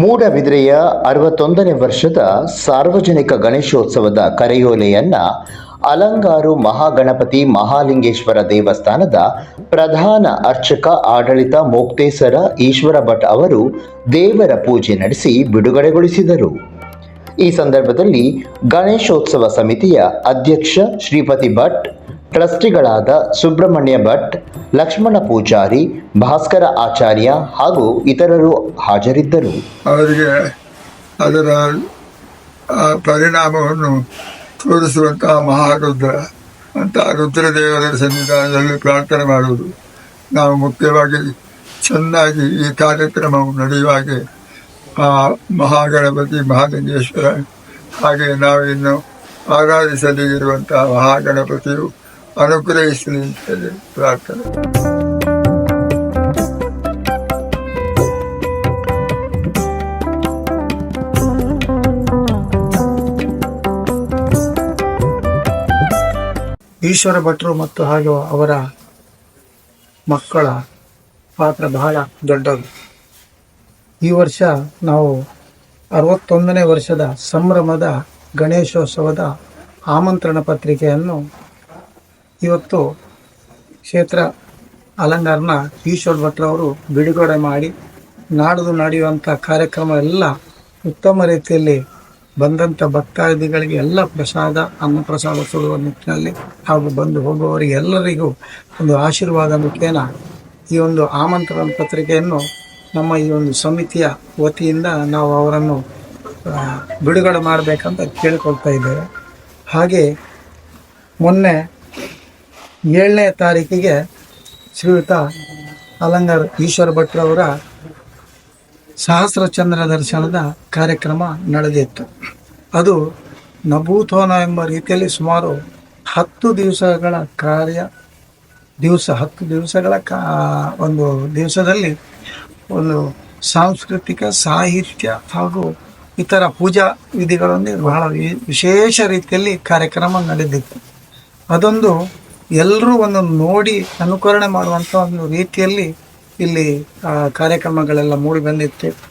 ಮೂಡಬಿದ್ರೆಯ ಅರವತ್ತೊಂದನೇ ವರ್ಷದ ಸಾರ್ವಜನಿಕ ಗಣೇಶೋತ್ಸವದ ಕರೆಯೋಲೆಯನ್ನ ಅಲಂಗಾರು ಮಹಾಗಣಪತಿ ಮಹಾಲಿಂಗೇಶ್ವರ ದೇವಸ್ಥಾನದ ಪ್ರಧಾನ ಅರ್ಚಕ ಆಡಳಿತ ಮೋಕ್ತೇಸರ ಈಶ್ವರ ಭಟ್ ಅವರು ದೇವರ ಪೂಜೆ ನಡೆಸಿ ಬಿಡುಗಡೆಗೊಳಿಸಿದರು. ಈ ಸಂದರ್ಭದಲ್ಲಿ ಗಣೇಶೋತ್ಸವ ಸಮಿತಿಯ ಅಧ್ಯಕ್ಷ ಶ್ರೀಪತಿ ಭಟ್ ಟ್ರಸ್ಟಿಗಳಾದ ಸುಬ್ರಹ್ಮಣ್ಯ ಭಟ್, ಲಕ್ಷ್ಮಣ ಪೂಜಾರಿ, ಭಾಸ್ಕರ ಆಚಾರ್ಯ ಹಾಗೂ ಇತರರು ಹಾಜರಿದ್ದರು. ಅವರಿಗೆ ಅದರ ಪರಿಣಾಮವನ್ನು ತೋರಿಸುವಂತಹ ಮಹಾರುದ್ರ ಅಂತ ರುದ್ರದೇವರ ಸನ್ನಿಧಾನದಲ್ಲಿ ಪ್ರಾರ್ಥನೆ ಮಾಡುವುದು. ನಾವು ಮುಖ್ಯವಾಗಿ ಚೆನ್ನಾಗಿ ಈ ಕಾರ್ಯಕ್ರಮವು ನಡೆಯುವಾಗೆ ಆ ಮಹಾಗಣಪತಿ ಮಹಾಲಿಂಗೇಶ್ವರ ಹಾಗೆ ನಾವಿನ್ನು ಆರಾಧಿಸಲಿರುವಂತಹ ಮಹಾಗಣಪತಿಯು ಅಂತೇಳಿ ಪ್ರಾರ್ಥನೆ. ಈಶ್ವರ ಭಟ್ರು ಮತ್ತು ಹಾಗೆ ಅವರ ಮಕ್ಕಳ ಪಾತ್ರ ಬಹಳ ದೊಡ್ಡದು. ಈ ವರ್ಷ ನಾವು ಅರವತ್ತೊಂದನೇ ವರ್ಷದ ಸಂಭ್ರಮದ ಗಣೇಶೋತ್ಸವದ ಆಮಂತ್ರಣ ಪತ್ರಿಕೆಯನ್ನು ಇವತ್ತು ಕ್ಷೇತ್ರ ಅಲಂಗಾರನ ಈಶ್ವರ ಭಟ್ರವರು ಬಿಡುಗಡೆ ಮಾಡಿ ನಾಡದು ನಡೆಯುವಂಥ ಕಾರ್ಯಕ್ರಮ ಎಲ್ಲ ಉತ್ತಮ ರೀತಿಯಲ್ಲಿ ಬಂದಂಥ ಭಕ್ತಾದಿಗಳಿಗೆ ಎಲ್ಲ ಪ್ರಸಾದ, ಅನ್ನ ಪ್ರಸಾದ ಸುಡುವ ನಿಟ್ಟಿನಲ್ಲಿ ಹಾಗೂ ಬಂದು ಹೋಗುವವರಿಗೆ ಎಲ್ಲರಿಗೂ ಒಂದು ಆಶೀರ್ವಾದ ಮುಖೇನ ಈ ಒಂದು ಆಮಂತ್ರಣ ಪತ್ರಿಕೆಯನ್ನು ನಮ್ಮ ಈ ಒಂದು ಸಮಿತಿಯ ವತಿಯಿಂದ ನಾವು ಅವರನ್ನು ಬಿಡುಗಡೆ ಮಾಡಬೇಕಂತ ಕೇಳಿಕೊಳ್ತಾ ಇದ್ದೇವೆ. ಹಾಗೆ ಮೊನ್ನೆ ಏಳನೇ ತಾರೀಕಿಗೆ ಶ್ರೀಯುತ ಅಲಂಗಾರ್ ಈಶ್ವರ ಭಟ್ರವರ ಸಹಸ್ರ ಚಂದ್ರ ದರ್ಶನದ ಕಾರ್ಯಕ್ರಮ ನಡೆದಿತ್ತು. ಅದು ನಭೂತೋನ ಎಂಬ ರೀತಿಯಲ್ಲಿ ಸುಮಾರು ಹತ್ತು ದಿವಸಗಳ ಕಾರ್ಯ, ದಿವಸ, ಹತ್ತು ದಿವಸಗಳ ಕಾ, ಒಂದು ದಿವಸದಲ್ಲಿ ಒಂದು ಸಾಂಸ್ಕೃತಿಕ, ಸಾಹಿತ್ಯ ಹಾಗೂ ಇತರ ಪೂಜಾ ವಿಧಿಗಳೊಂದಿಗೆ ಬಹಳ ವಿಶೇಷ ರೀತಿಯಲ್ಲಿ ಕಾರ್ಯಕ್ರಮ ನಡೆದಿತ್ತು. ಅದೊಂದು ಎಲ್ಲರೂ ಒಂದು ನೋಡಿ ಅನುಕರಣೆ ಮಾಡುವಂಥ ಒಂದು ರೀತಿಯಲ್ಲಿ ಇಲ್ಲಿ ಕಾರ್ಯಕ್ರಮಗಳೆಲ್ಲ ಮೂಡಿ ಬಂದಿತ್ತು.